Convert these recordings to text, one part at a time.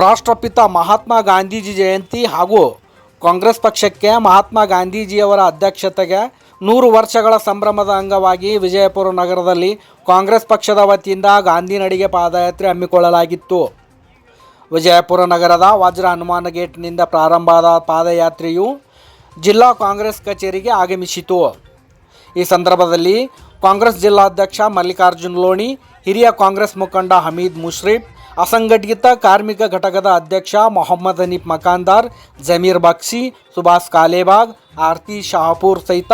ರಾಷ್ಟ್ರಪಿತ ಮಹಾತ್ಮ ಗಾಂಧೀಜಿ ಜಯಂತಿ ಹಾಗೂ ಕಾಂಗ್ರೆಸ್ ಪಕ್ಷಕ್ಕೆ ಮಹಾತ್ಮ ಗಾಂಧೀಜಿಯವರ ಅಧ್ಯಕ್ಷತೆಗೆ ನೂರು ವರ್ಷಗಳ ಸಂಭ್ರಮದ ಅಂಗವಾಗಿ ವಿಜಯಪುರ ನಗರದಲ್ಲಿ ಕಾಂಗ್ರೆಸ್ ಪಕ್ಷದ ವತಿಯಿಂದ ಗಾಂಧಿ ನಡಿಗೆ ಪಾದಯಾತ್ರೆ ಹಮ್ಮಿಕೊಳ್ಳಲಾಗಿತ್ತು. ವಿಜಯಪುರ ನಗರದ ವಜ್ರ ಹನುಮಾನ ಗೇಟ್ನಿಂದ ಪ್ರಾರಂಭವಾದ ಪಾದಯಾತ್ರೆಯು ಜಿಲ್ಲಾ ಕಾಂಗ್ರೆಸ್ ಕಚೇರಿಗೆ ಆಗಮಿಸಿತು. ಈ ಸಂದರ್ಭದಲ್ಲಿ ಕಾಂಗ್ರೆಸ್ ಜಿಲ್ಲಾಧ್ಯಕ್ಷ ಮಲ್ಲಿಕಾರ್ಜುನ್ ಲೋಣಿ, ಹಿರಿಯ ಕಾಂಗ್ರೆಸ್ ಮುಖಂಡ ಹಮೀದ್ ಮುಷ್ರಿಫ್ ಅಸಂಘಟಿತ ಕಾರ್ಮಿಕ ಘಟಕದ ಅಧ್ಯಕ್ಷ ಮೊಹಮ್ಮದ್ ಹನೀಫ್ ಮಕಾಂದಾರ್, ಜಮೀರ್ ಬಕ್ಷಿ, ಸುಭಾಷ್ ಕಾಲೇಬಾಗ್, ಆರ್ತಿ ಶಹಾಪುರ್ ಸಹಿತ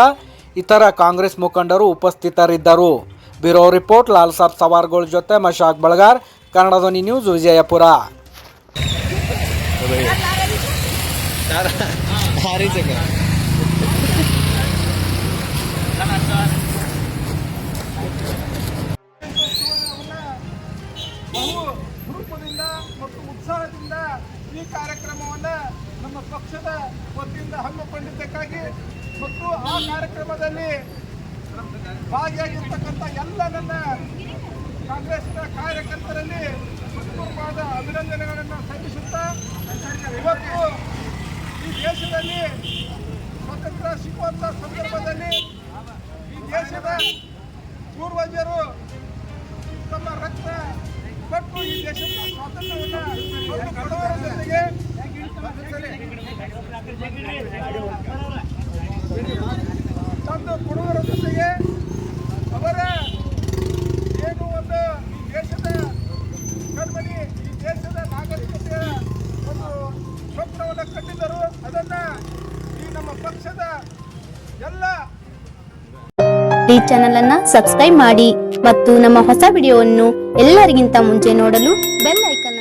ಇತರ ಕಾಂಗ್ರೆಸ್ ಮುಖಂಡರು ಉಪಸ್ಥಿತರಿದ್ದರು. ಬ್ಯೂರೋ ರಿಪೋರ್ಟ್, ಲಾಲ್ ಸಾಬ್ ಸವಾರ್ಗಳ ಜೊತೆ ಮಶಾಕ್ ಬಳಗಾರ್, ಕನ್ನಡ ಧ್ವನಿ ನ್ಯೂಸ್, ವಿಜಯಪುರ. ಬಹು ಮತ್ತು ಉತ್ಸಾಹದಿಂದ ಈ ಕಾರ್ಯಕ್ರಮವನ್ನು ನಮ್ಮ ಪಕ್ಷದ ವತಿಯಿಂದ ಹಮ್ಮಿಕೊಂಡಿದ್ದಕ್ಕಾಗಿ ಮತ್ತು ಆ ಕಾರ್ಯಕ್ರಮದಲ್ಲಿ ಭಾಗಿಯಾಗಿರ್ತಕ್ಕಂಥ ಎಲ್ಲ ನನ್ನ ಕಾಂಗ್ರೆಸ್ನ ಕಾರ್ಯಕರ್ತರಲ್ಲಿ ಉತ್ತಮವಾದ ಅಭಿನಂದನೆಗಳನ್ನು ಸಲ್ಲಿಸುತ್ತಾ ಇವತ್ತು ಈ ದೇಶದಲ್ಲಿ ಸ್ವತಂತ್ರ ಸಿಗುವಂಥ ಸಂದರ್ಭದಲ್ಲಿ ಈ ದೇಶದ ಪೂರ್ವಜರು ತಮ್ಮ ರಕ್ತ ಕೊಟ್ಟು ಈ ದೇಶದ ತಂದು ಕೊಡುವರ ಜೊತೆಗೆ ಅವರ ಏನು ಒಂದು ದೇಶದ ಕಣ್ಮಣಿ ಈ ದೇಶದ ನಾಗರಿಕತೆಯ ಒಂದು ಸ್ವಪ್ನವನ್ನು ಕಟ್ಟಿದ್ದರು ಅದನ್ನು ಈ ನಮ್ಮ ಪಕ್ಷದ ಎಲ್ಲ ಈ ಚಾನೆಲ್ ಅನ್ನ ಸಬ್ಸ್ಕ್ರೈಬ್ ಮಾಡಿ ಮತ್ತು ನಮ್ಮ ಹೊಸ ವಿಡಿಯೋವನ್ನು ಎಲ್ಲರಿಗಿಂತ ಮುಂಚೆ ನೋಡಲು ಬೆಲ್ ಐಕನ್